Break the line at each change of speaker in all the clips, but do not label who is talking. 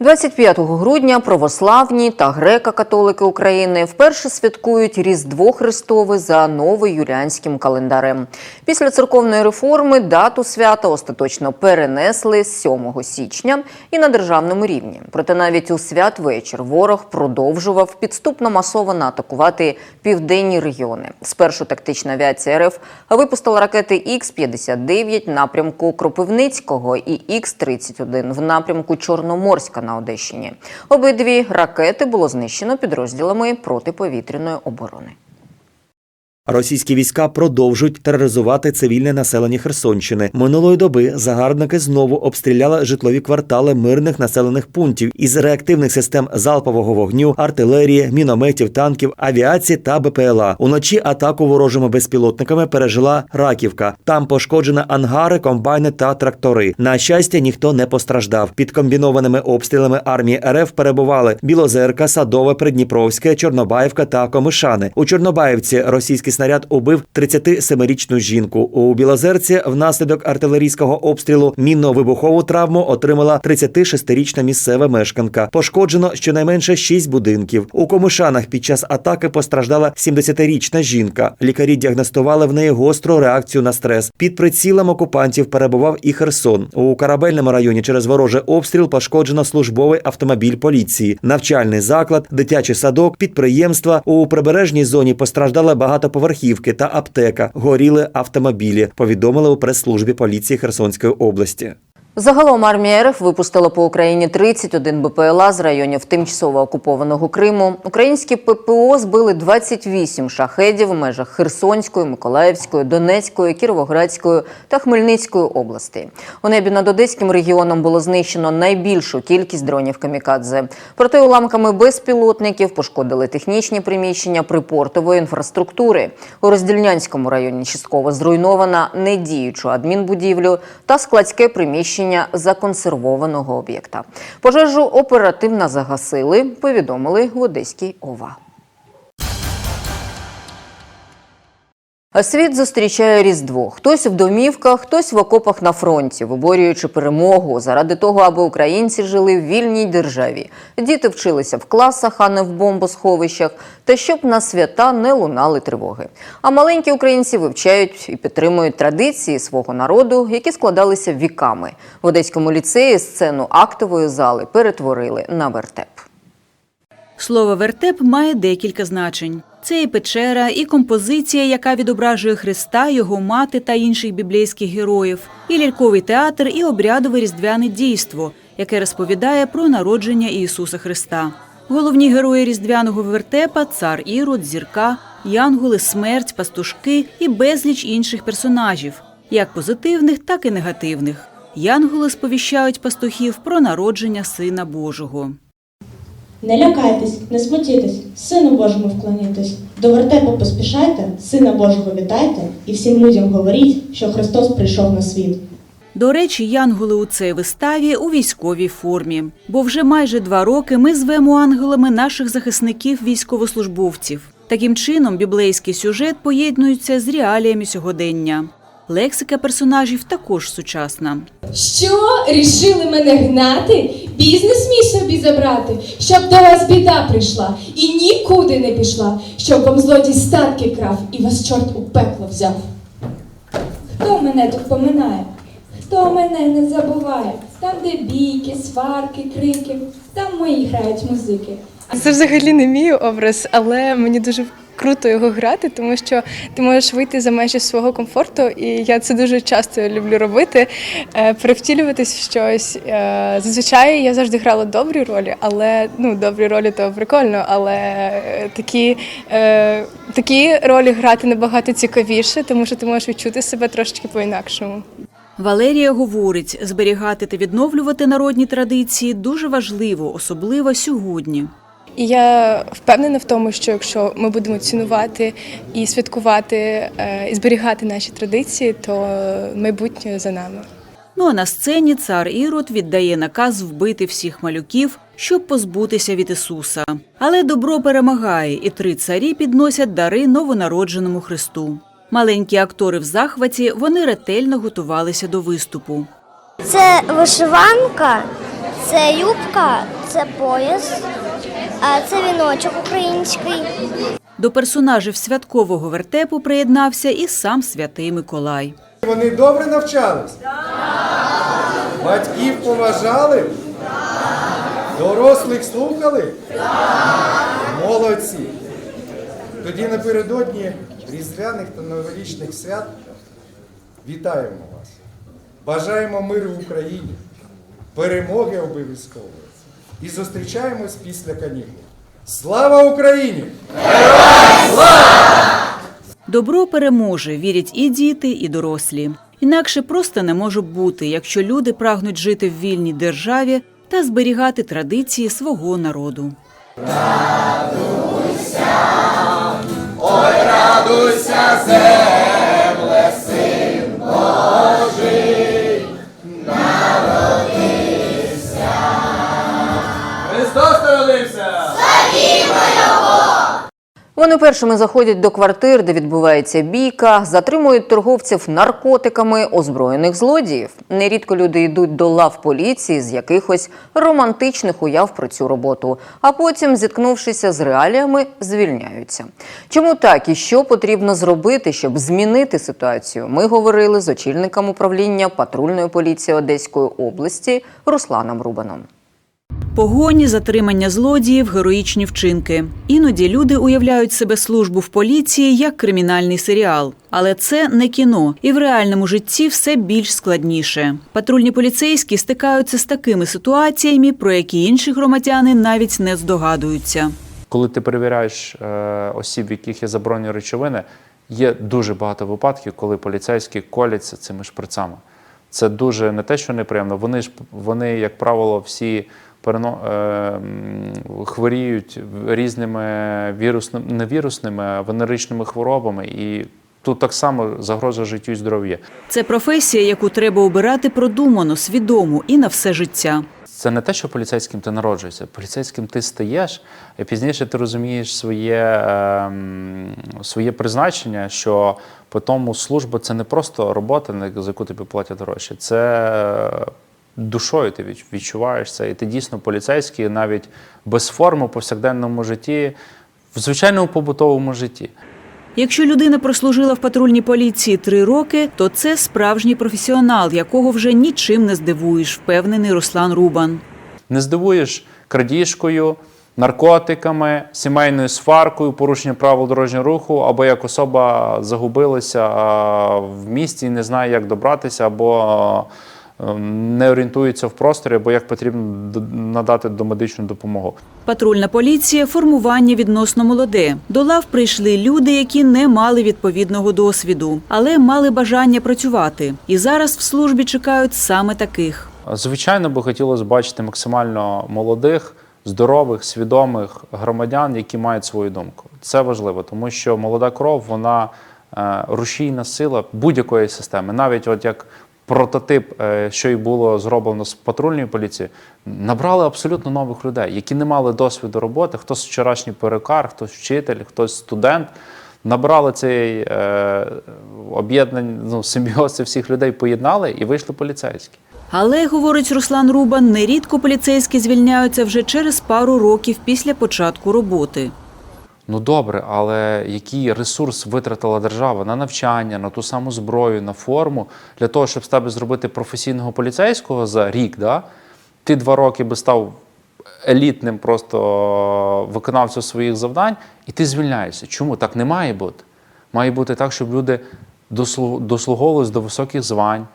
25 грудня православні та греко-католики України вперше святкують Різдво Христове за новоюліанським календарем. Після церковної реформи дату свята остаточно перенесли з 7 січня і на державному рівні. Проте навіть у святвечір ворог продовжував підступно масово атакувати південні регіони. Спершу тактична авіація РФ випустила ракети Х-59 в напрямку Кропивницького і Х-31 в напрямку Чорноморська на Одещині. Обидві ракети було знищено підрозділами протиповітряної оборони.
Російські війська продовжують тероризувати цивільне населення Херсонщини. Минулої доби загарбники знову обстріляли житлові квартали мирних населених пунктів із реактивних систем залпового вогню, артилерії, мінометів, танків, авіації та БПЛА. Уночі атаку ворожими безпілотниками пережила Раківка. Там пошкоджені ангари, комбайни та трактори. На щастя, ніхто не постраждав. Під комбінованими обстрілами армії РФ перебували Білозерка, Садове, Придніпровське, Чорнобаївка та Комишани. У Чорнобаївці російський снаряд убив 37-річну жінку. У Білозерці внаслідок артилерійського обстрілу мінно-вибухову травму отримала 36-річна місцева мешканка. Пошкоджено щонайменше 6 будинків. У Комишанах під час атаки постраждала 70-річна жінка. Лікарі діагностували в неї гостру реакцію на стрес. Під прицілом окупантів перебував і Херсон. У корабельному районі через ворожий обстріл пошкоджено службовий автомобіль поліції, навчальний заклад, дитячий садок, підприємства. У прибережній зоні постраждали багатоповерхівки та аптека. Горіли автомобілі. Повідомили у прес-службі поліції Херсонської області.
Загалом армія РФ випустила по Україні 31 БПЛА з районів тимчасово окупованого Криму. Українські ППО збили 28 шахедів в межах Херсонської, Миколаївської, Донецької, Кіровоградської та Хмельницької областей. У небі над Одеським регіоном було знищено найбільшу кількість дронів камікадзе. Проте уламками безпілотників пошкодили технічні приміщення припортової інфраструктури. У Роздільнянському районі частково зруйнована недіючу адмінбудівлю та складське приміщення законсервованого об'єкта. Пожежу оперативно загасили, повідомили в Одеській ОВА. Світ зустрічає Різдво. Хтось в домівках, хтось в окопах на фронті, виборюючи перемогу заради того, аби українці жили в вільній державі. Діти вчилися в класах, а не в бомбосховищах, та щоб на свята не лунали тривоги. А маленькі українці вивчають і підтримують традиції свого народу, які складалися віками. В Одеському ліцеї сцену актової зали перетворили на вертеп.
Слово вертеп має декілька значень. Це і печера, і композиція, яка відображує Христа, його мати та інших біблійських героїв, і ляльковий театр, і обрядове різдвяне дійство, яке розповідає про народження Ісуса Христа. Головні герої різдвяного вертепа цар Ірод, зірка, янголи, смерть, пастушки і безліч інших персонажів, як позитивних, так і негативних. Янголи сповіщають пастухів про народження Сина Божого.
Не лякайтесь, не смутітесь, Сину Божому вклонітесь. До вертепу поспішайте, Сина Божого вітайте, і всім людям говоріть, що Христос прийшов на світ.
До речі, янголи у цій виставі у військовій формі, бо вже майже два роки ми звемо ангелами наших захисників військовослужбовців. Таким чином, біблейський сюжет поєднується з реаліями сьогодення. Лексика персонажів також сучасна.
Що рішили мене гнати? Бізнес мій собі забрати, щоб до вас біда прийшла і нікуди не пішла, щоб вам злодій статки крав і вас чорт у пекло взяв. Хто мене тут поминає? Хто мене не забуває? Там, де бійки, сварки, крики, там мої грають музики.
Це взагалі не мій образ, але мені дуже круто його грати, тому що ти можеш вийти за межі свого комфорту, і я це дуже часто люблю робити. е, Перевтілюватись в щось. Е, Зазвичай я завжди грала добрі ролі, але ну добрі ролі то прикольно, але е, такі, такі ролі грати набагато цікавіше, тому що ти можеш відчути себе трошечки по-інакшому.
Валерія говорить, зберігати та відновлювати народні традиції дуже важливо, особливо сьогодні.
І я впевнена в тому, що якщо ми будемо цінувати і святкувати е, і зберігати наші традиції, то майбутнє за нами.
Ну а на сцені цар Ірод віддає наказ вбити всіх малюків, щоб позбутися від Ісуса. Але добро перемагає, і три царі підносять дари новонародженому Христу. Маленькі актори в захваті, вони ретельно готувалися до виступу.
Це вишиванка, це юбка, це пояс, а це віночок український.
До персонажів святкового вертепу приєднався і сам святий Миколай.
Вони добре навчались? Батьків поважали? Дорослих слухали? Молодці. Тоді напередодні різдвяних та новорічних свят вітаємо вас. Бажаємо миру в Україні, перемоги обов'язково. І зустрічаємось після канікул. Слава Україні!
Добро переможе, вірять і діти, і дорослі. Інакше просто не може бути, якщо люди прагнуть жити в вільній державі та зберігати традиції свого народу.
Вони першими заходять до квартир, де відбувається бійка, затримують торговців наркотиками, озброєних злодіїв. Нерідко люди йдуть до лав поліції з якихось романтичних уяв про цю роботу, а потім, зіткнувшися з реаліями, звільняються. Чому так і що потрібно зробити, щоб змінити ситуацію? Ми говорили з очільником управління патрульної поліції Одеської області Русланом Рубаном.
Погоні, затримання злодіїв, героїчні вчинки. Іноді люди уявляють себе службу в поліції як кримінальний серіал. Але це не кіно, і в реальному житті все більш складніше. Патрульні поліцейські стикаються з такими ситуаціями, про які інші громадяни навіть не здогадуються.
Коли ти перевіряєш е, осіб, в яких є заборонені речовини, є дуже багато випадків, коли поліцейські коляться цими шприцами. Це дуже не те, що неприємно. Вони ж вони, як правило, всі хворіють різними вірусними, не вірусними, а венеричними хворобами. І тут так само загроза життю і здоров'ю.
Це професія, яку треба обирати продумано, свідомо і на все життя.
Це не те, що поліцейським ти народжуєшся. Поліцейським ти стаєш, і пізніше ти розумієш своє, ем, своє призначення, що по тому служба це не просто робота, за яку тобі платять гроші. Це е, душою ти відч- відчуваєш це. І ти дійсно поліцейський навіть без форми в повсякденному житті, в звичайному побутовому житті.
Якщо людина прослужила в патрульній поліції три роки, то це справжній професіонал, якого вже нічим не здивуєш, впевнений Руслан Рубан.
Не здивуєш крадіжкою, наркотиками, сімейною сваркою, порушенням правил дорожнього руху, або як особа загубилася в місті і не знає, як добратися, або не орієнтується в просторі, або як потрібно надати домедичну допомогу.
Патрульна поліція формування відносно молоде. До лав прийшли люди, які не мали відповідного досвіду, але мали бажання працювати. І зараз в службі чекають саме таких.
Звичайно, би хотілося бачити максимально молодих, здорових, свідомих громадян, які мають свою думку. Це важливо, тому що молода кров вона е, рушійна сила будь-якої системи. Навіть от як прототип, е, що й було зроблено з патрульною поліцією, набрали абсолютно нових людей, які не мали досвіду роботи. Хтось вчорашній перукар, хтось вчитель, хтось студент. Набрали цей е, об'єднання, ну, симбіоз всіх людей поєднали і вийшли поліцейські.
Але, говорить Руслан Рубан, нерідко поліцейські звільняються вже через пару років після початку роботи.
Ну добре, але який ресурс витратила держава на навчання, на ту саму зброю, на форму для того, щоб з тебе зробити професійного поліцейського за рік, да? ти два роки би став елітним просто виконавцем своїх завдань, і ти звільняєшся. Чому так не має бути? Має бути так, щоб люди дослу- дослуговувались до високих звань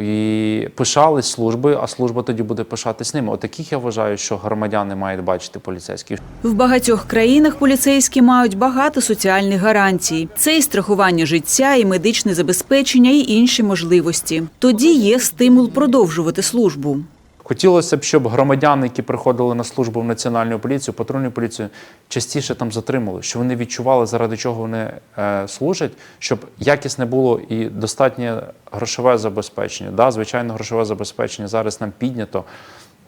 і пишались служби, а служба тоді буде пишатись ними. Отаких я вважаю, що громадяни мають бачити поліцейських.
В багатьох країнах поліцейські мають багато соціальних гарантій. Це і страхування життя, і медичне забезпечення, і інші можливості. Тоді є стимул продовжувати службу.
Хотілося б, щоб громадяни, які приходили на службу в національну поліцію, патрульну поліцію, частіше там затримали, щоб вони відчували, заради чого вони е, служать, щоб якісне було і достатнє грошове забезпечення. Да, звичайно, грошове забезпечення зараз нам піднято.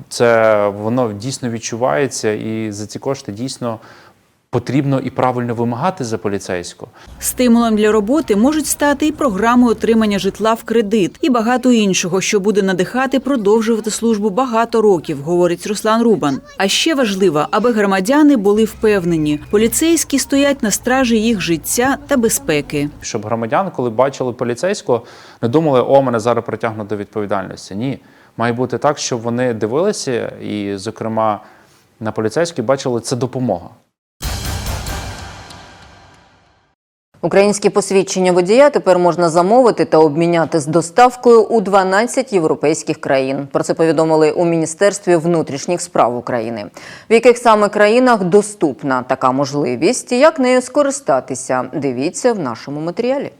Це воно дійсно відчувається, і за ці кошти дійсно потрібно і правильно вимагати за поліцейського.
Стимулом для роботи можуть стати і програми отримання житла в кредит, і багато іншого, що буде надихати продовжувати службу багато років, говорить Руслан Рубан. А ще важливо, аби громадяни були впевнені, поліцейські стоять на стражі їх життя та безпеки.
Щоб громадяни, коли бачили поліцейського, не думали, о, мене зараз притягнуть до відповідальності. Ні, має бути так, щоб вони дивилися, і, зокрема, на поліцейський бачили це допомога.
Українські посвідчення водія тепер можна замовити та обміняти з доставкою у 12 європейських країн. Про це повідомили у Міністерстві внутрішніх справ України. В яких саме країнах доступна така можливість і як нею скористатися? Дивіться в нашому матеріалі.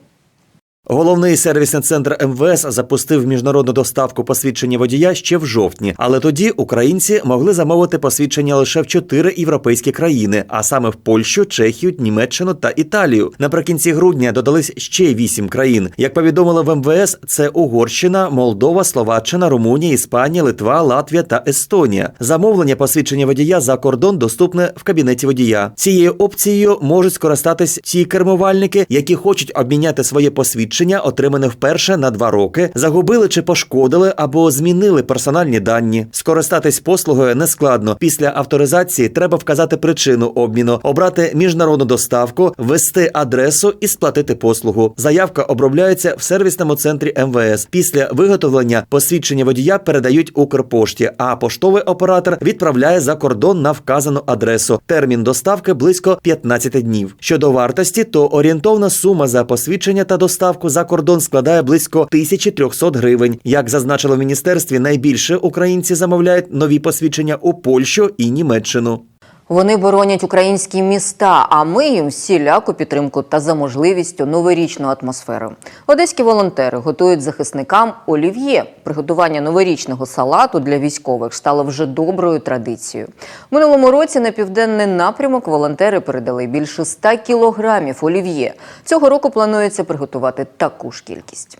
Головний сервісний центр МВС запустив міжнародну доставку посвідчення водія ще в жовтні, але тоді українці могли замовити посвідчення лише в чотири європейські країни, а саме в Польщу, Чехію, Німеччину та Італію. Наприкінці грудня додались ще вісім країн. Як повідомили в МВС, це Угорщина, Молдова, Словаччина, Румунія, Іспанія, Литва, Латвія та Естонія. Замовлення посвідчення водія за кордон доступне в кабінеті водія. Цією опцією можуть скористатись ті кермувальники, які хочуть обміняти своє посвідчення, отримане вперше на два роки, загубили чи пошкодили або змінили персональні дані. Скористатись послугою нескладно. Після авторизації треба вказати причину обміну, обрати міжнародну доставку, ввести адресу і сплатити послугу. Заявка обробляється в сервісному центрі МВС. Після виготовлення посвідчення водія передають Укрпошті, а поштовий оператор відправляє за кордон на вказану адресу. Термін доставки близько 15 днів. Щодо вартості, то орієнтовна сума за посвідчення та доставку за кордон складає близько 1300 гривень. Як зазначили в міністерстві, найбільше українці замовляють нові посвідчення у Польщу і Німеччину.
Вони боронять українські міста, а ми їм всіляку підтримку та за можливістю новорічну атмосферу. Одеські волонтери готують захисникам олів'є. Приготування новорічного салату для військових стало вже доброю традицією. Минулому році на південний напрямок волонтери передали більше 100 кілограмів олів'є. Цього року планується приготувати таку ж кількість.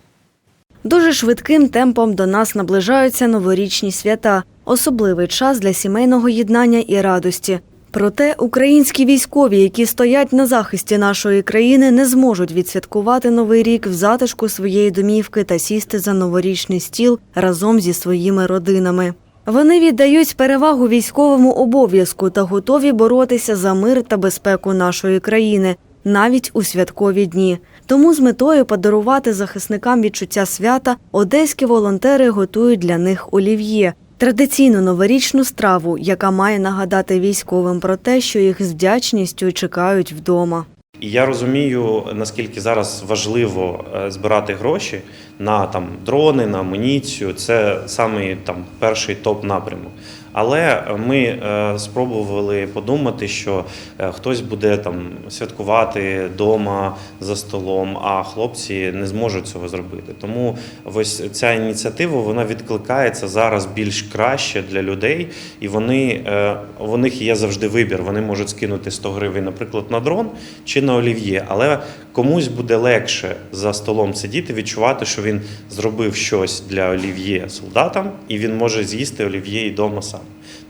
Дуже швидким темпом до нас наближаються новорічні свята, особливий час для сімейного єднання і радості. Проте українські військові, які стоять на захисті нашої країни, не зможуть відсвяткувати новий рік в затишку своєї домівки та сісти за новорічний стіл разом зі своїми родинами. Вони віддають перевагу військовому обов'язку та готові боротися за мир та безпеку нашої країни навіть у святкові дні. Тому з метою подарувати захисникам відчуття свята одеські волонтери готують для них олів'є. Традиційну новорічну страву, яка має нагадати військовим про те, що їх з вдячністю чекають вдома.
І я розумію, наскільки зараз важливо е, збирати гроші на там дрони, на амуніцію. Це саме там перший топ напрямок. Але ми е, спробували подумати, що е, хтось буде там святкувати вдома за столом, а хлопці не зможуть цього зробити. Тому ось ця ініціатива вона відкликається зараз більш краще для людей, і вони е, у них є завжди вибір. Вони можуть скинути 100 гривень, наприклад, на дрон чи на олів'є. Але комусь буде легше за столом сидіти, відчувати, що він зробив щось для олів'є солдатам, і він може з'їсти олів'є і вдома сам.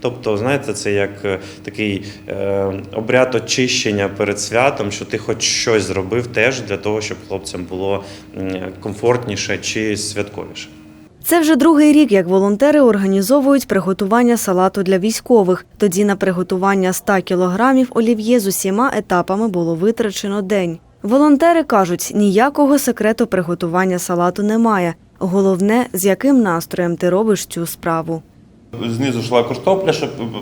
Тобто, знаєте, це як е, такий е, обряд очищення перед святом, що ти хоч щось зробив теж для того, щоб хлопцям було комфортніше чи святковіше.
Це вже другий рік, як волонтери організовують приготування салату для військових. Тоді на приготування 100 кілограмів олів'є з усіма етапами було витрачено день. Волонтери кажуть, ніякого секрету приготування салату немає. Головне, з яким настроєм ти робиш цю справу.
Знизу йшла картопля,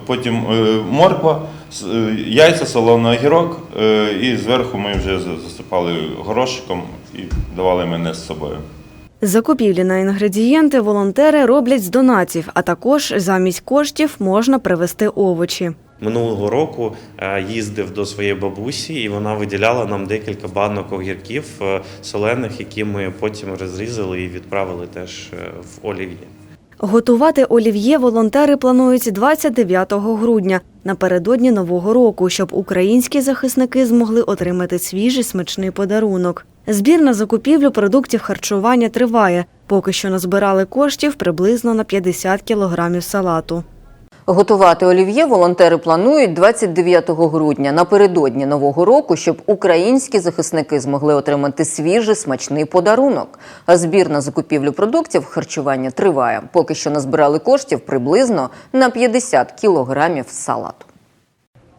потім е, морква, е, яйця, солоний огірок, е, і зверху ми вже засипали горошиком і давали мене з собою.
Закупівлі на інгредієнти волонтери роблять з донатів, а також замість коштів можна привезти овочі.
Минулого року їздив до своєї бабусі, і вона виділяла нам декілька банок огірків солених, які ми потім розрізали і відправили теж в олів'є.
Готувати олів'є волонтери планують 29 грудня напередодні нового року, щоб українські захисники змогли отримати свіжий смачний подарунок. Збір на закупівлю продуктів харчування триває. Поки що назбирали коштів приблизно на 50 кілограмів салату.
Готувати олів'є волонтери планують 29 грудня напередодні нового року, щоб українські захисники змогли отримати свіжий смачний подарунок. А збір на закупівлю продуктів харчування триває. Поки що назбирали коштів приблизно на 50 кілограмів салату.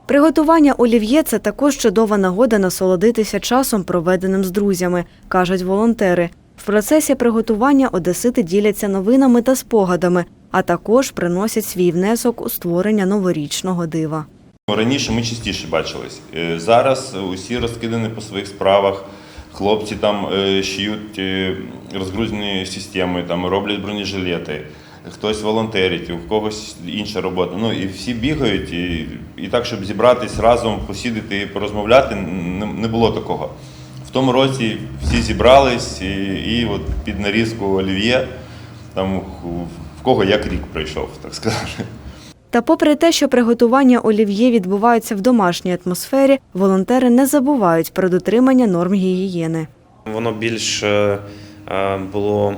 Приготування олів'є це також чудова нагода насолодитися часом, проведеним з друзями, кажуть волонтери. Процесі приготування одесити діляться новинами та спогадами, а також приносять свій внесок у створення новорічного дива.
Раніше ми частіше бачились. Е, Зараз усі розкидані по своїх справах. Хлопці там е, шиють е, розгрузні системи, там роблять бронежилети, хтось волонтерить, у когось інша робота. Ну і всі бігають, і, і так, щоб зібратись разом, посідати і порозмовляти, не, не було такого. В тому році всі зібрались і, і от під нарізку олів'є, там в кого як рік пройшов, так сказати.
Та попри те, що приготування олів'є відбувається в домашній атмосфері, волонтери не забувають про дотримання норм гігієни.
Воно більш е, е, було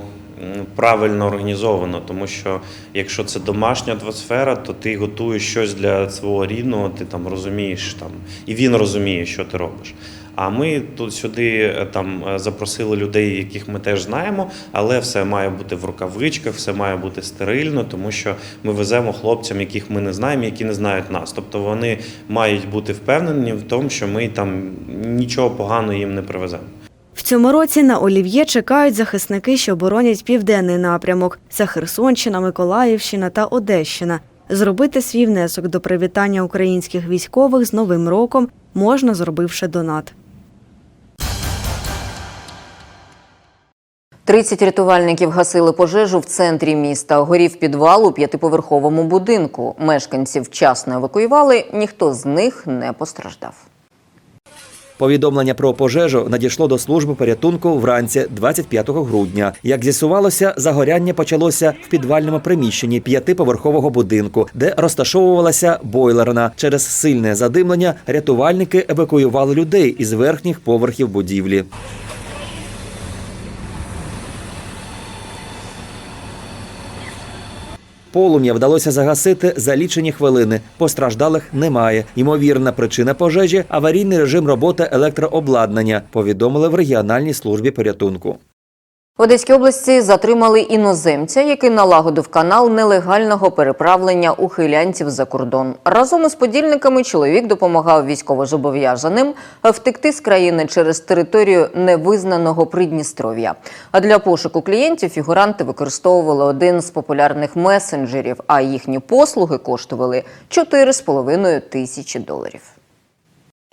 правильно організовано, тому що якщо це домашня атмосфера, то ти готуєш щось для свого рідного, ти там розумієш там, і він розуміє, що ти робиш. А ми тут сюди е, там е, запросили людей, яких ми теж знаємо, але все має бути в рукавичках, все має бути стерильно, тому що ми веземо хлопцям, яких ми не знаємо, які не знають нас. Тобто вони мають бути впевнені в тому, що ми там нічого поганого їм не привеземо.
В цьому році на олів'є чекають захисники, що боронять південний напрямок. Це Херсонщина, Миколаївщина та Одещина. Зробити свій внесок до привітання українських військових з Новим роком можна, зробивши донат.
30 рятувальників гасили пожежу в центрі міста. Горів підвал у п'ятиповерховому будинку. Мешканців вчасно евакуювали, ніхто з них не постраждав.
Повідомлення про пожежу надійшло до служби порятунку вранці 25 грудня. Як з'ясувалося, загоряння почалося в підвальному приміщенні п'ятиповерхового будинку, де розташовувалася бойлерна. Через сильне задимлення рятувальники евакуювали людей із верхніх поверхів будівлі. Полум'я вдалося загасити за лічені хвилини. Постраждалих немає. Ймовірна причина пожежі аварійний режим роботи електрообладнання. Повідомили в регіональній службі порятунку.
В Одеській області затримали іноземця, який налагодив канал нелегального переправлення ухилянців за кордон. Разом із подільниками чоловік допомагав військовозобов'язаним втекти з країни через територію невизнаного Придністров'я. А для пошуку клієнтів фігуранти використовували один з популярних месенджерів, а їхні послуги коштували 4,5 тисячі доларів.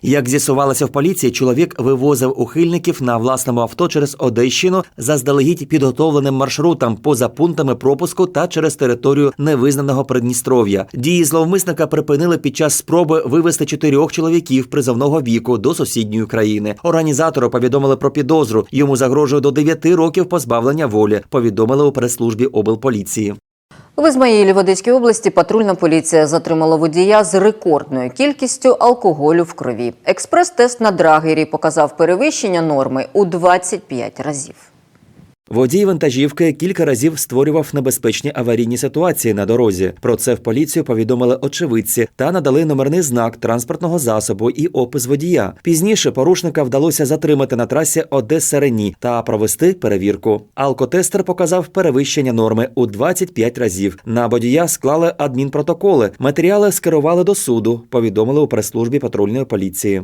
Як з'ясувалося в поліції, чоловік вивозив ухильників на власному авто через Одещину заздалегідь підготовленим маршрутом поза пунктами пропуску та через територію невизнаного Придністров'я. Дії зловмисника припинили під час спроби вивезти чотирьох чоловіків призовного віку до сусідньої країни. Організатору повідомили про підозру. Йому загрожує до 9 років позбавлення волі. Повідомили у прес-службі облполіції.
В Ізмаїлі в Одеській області патрульна поліція затримала водія з рекордною кількістю алкоголю в крові. Експрес-тест на драгері показав перевищення норми у 25 разів.
Водій вантажівки кілька разів створював небезпечні аварійні ситуації на дорозі. Про це в поліцію повідомили очевидці та надали номерний знак транспортного засобу і опис водія. Пізніше порушника вдалося затримати на трасі Одеса Рені та провести перевірку. Алкотестер показав перевищення норми у 25 разів. На водія склали адмінпротоколи. Матеріали скерували до суду. Повідомили у прес-службі патрульної поліції.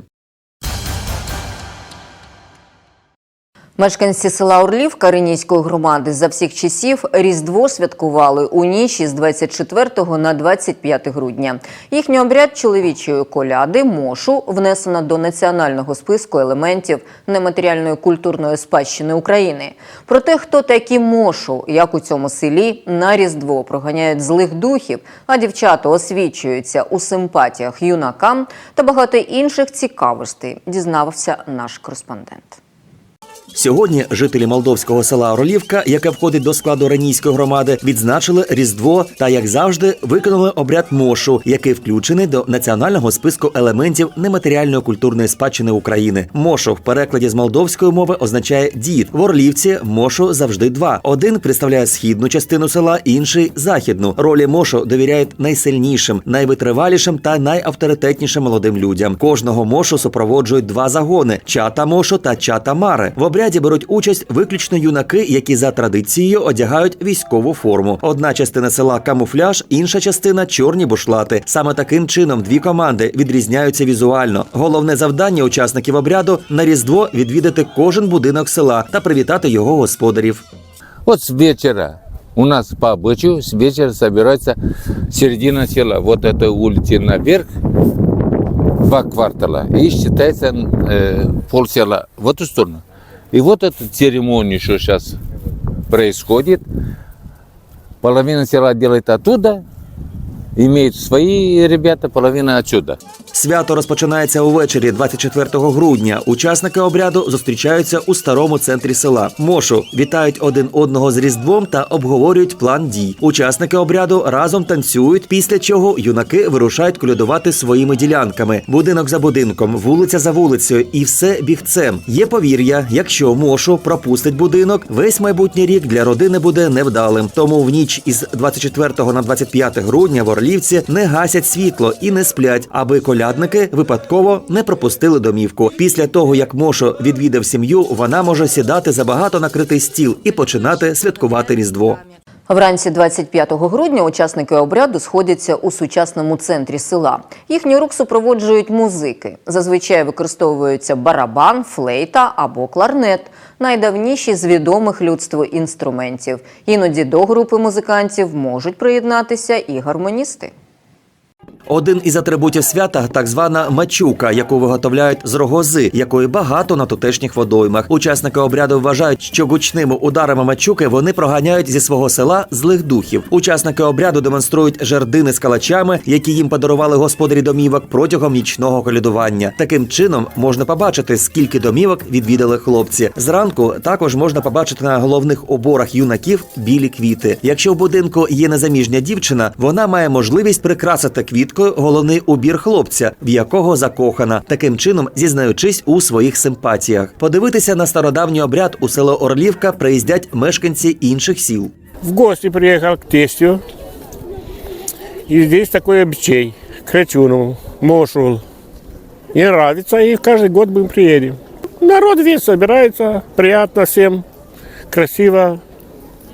Мешканці села Орлівка Ренійської громади за всіх часів Різдво святкували у ніч із 24 на 25 грудня. Їхній обряд чоловічої коляди мошу внесено до національного списку елементів нематеріальної культурної спадщини України. Про те, хто такі мошу, як у цьому селі на Різдво проганяють злих духів, а дівчата освічуються у симпатіях юнакам та багато інших цікавостей, дізнався наш кореспондент.
Сьогодні жителі молдовського села Орлівка, яке входить до складу Ренійської громади, відзначили Різдво та, як завжди, виконали обряд мошу, який включений до національного списку елементів нематеріальної культурної спадщини України. Мошу в перекладі з молдовської мови означає дід. В Орлівці мошу завжди два: один представляє східну частину села, інший західну. Ролі мошу довіряють найсильнішим, найвитривалішим та найавторитетнішим молодим людям. Кожного мошу супроводжують два загони: чата мошу та чата мари. В обряді беруть участь виключно юнаки, які за традицією одягають військову форму. Одна частина села камуфляж, інша частина чорні бушлати. Саме таким чином дві команди відрізняються візуально. Головне завдання учасників обряду на різдво відвідати кожен будинок села та привітати його господарів.
Вот с вечера у нас по обычаю с вечера собирается середина села. Вот этой улицы наверх два квартала. И считается э, пол села в эту сторону. И вот эту церемонию, что сейчас происходит, половина села делает оттуда, имеют свои ребята, половина отсюда.
Свято розпочинається увечері 24 грудня. Учасники обряду зустрічаються у старому центрі села. Мошу вітають один одного з різдвом та обговорюють план дій. Учасники обряду разом танцюють, після чого юнаки вирушають колядувати своїми ділянками, будинок за будинком, вулиця за вулицею, і все бігцем. Є повір'я, якщо мошу пропустить будинок, весь майбутній рік для родини буде невдалим. Тому в ніч із 24 на 25 грудня в Орлівці не гасять світло і не сплять, аби колядники випадково не пропустили домівку. Після того, як Мошо відвідав сім'ю, вона може сідати за багато накритий стіл і починати святкувати Різдво.
Вранці 25 грудня учасники обряду сходяться у сучасному центрі села. Їхній рук супроводжують музики. Зазвичай використовуються барабан, флейта або кларнет, найдавніші з відомих людству інструментів. Іноді до групи музикантів можуть приєднатися і гармоністи.
Один із атрибутів свята так звана мачука, яку виготовляють з рогози, якої багато на тутешніх водоймах. Учасники обряду вважають, що гучними ударами мачуки вони проганяють зі свого села злих духів. Учасники обряду демонструють жердини з калачами, які їм подарували господарі домівок протягом нічного колядування. Таким чином можна побачити, скільки домівок відвідали хлопці. Зранку також можна побачити на головних оборах юнаків білі квіти. Якщо в будинку є незаміжня дівчина, вона має можливість прикрасити квіткою головний убір хлопця, в якого закохана, таким чином зізнаючись у своїх симпатіях. Подивитися на стародавній обряд у село Орлівка приїздять мешканці інших сіл.
в гости приехал к тестю. И здесь такой обычай. К Крачуну, Мошул. И нравится, и каждый год мы приедем. Народ весь собирается, приятно всем, красиво.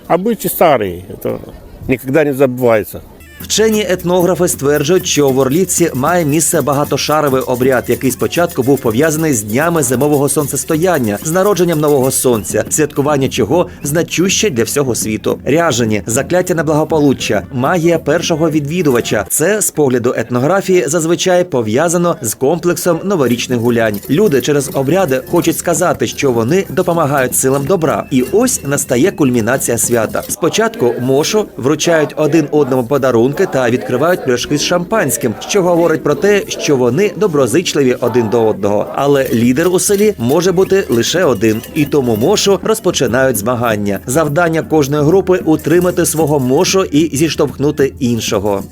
Обычаи старые, это никогда не забывается.
Вчені етнографи стверджують, що в Орлівці має місце багатошаровий обряд, який спочатку був пов'язаний з днями зимового сонцестояння, з народженням нового сонця, святкування чого значуще для всього світу. Ряжені, закляття на благополуччя, магія першого відвідувача. Це з погляду етнографії зазвичай пов'язано з комплексом новорічних гулянь. Люди через обряди хочуть сказати, що вони допомагають силам добра. І ось настає кульмінація свята. Спочатку мошу вручають один одному подарунки та відкривають пляшки з шампанським, що говорить про те, що вони доброзичливі один до одного. Але лідер у селі може бути лише один, і тому мошу розпочинають змагання. Завдання кожної групи утримати свого мошу і зіштовхнути іншого.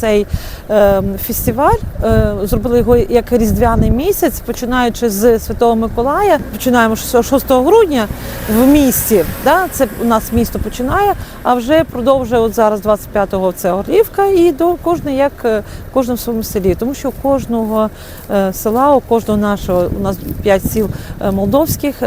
Цей фестиваль е, зробили його як різдвяний місяць, починаючи з Святого Миколая. Починаємо з 6 грудня в місті. Да? Це у нас місто починає, а вже продовжує от зараз 25-го це Орлівка і до кожної як е, в своєму селі. Тому що у кожного е, села, у кожного нашого у нас 5 сіл молдовських.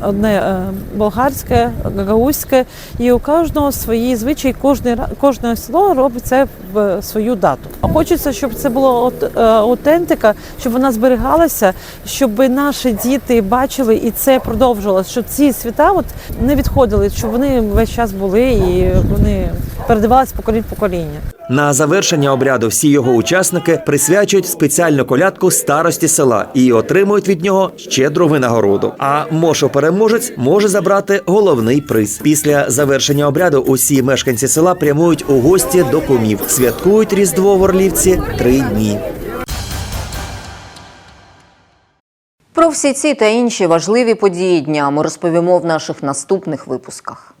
Одне е, болгарське, гагаузьке, і у кожного свої звичаї, кожне, кожне село робить це в свою дату. Хочеться, щоб це було от, е, аутентика, щоб вона зберігалася, щоб наші діти бачили і це продовжувалося, щоб ці свята от не відходили, щоб вони весь час були і вони передавалися поколінь покоління.
На завершення обряду всі його учасники присвячують спеціальну колядку старості села і отримують від нього щедру винагороду. А мошо-переможець може забрати головний приз. Після завершення обряду усі мешканці села прямують у гості до кумів. Святкують різдво в Орлівці три дні.
Про всі ці та інші важливі події дня ми розповімо в наших наступних випусках.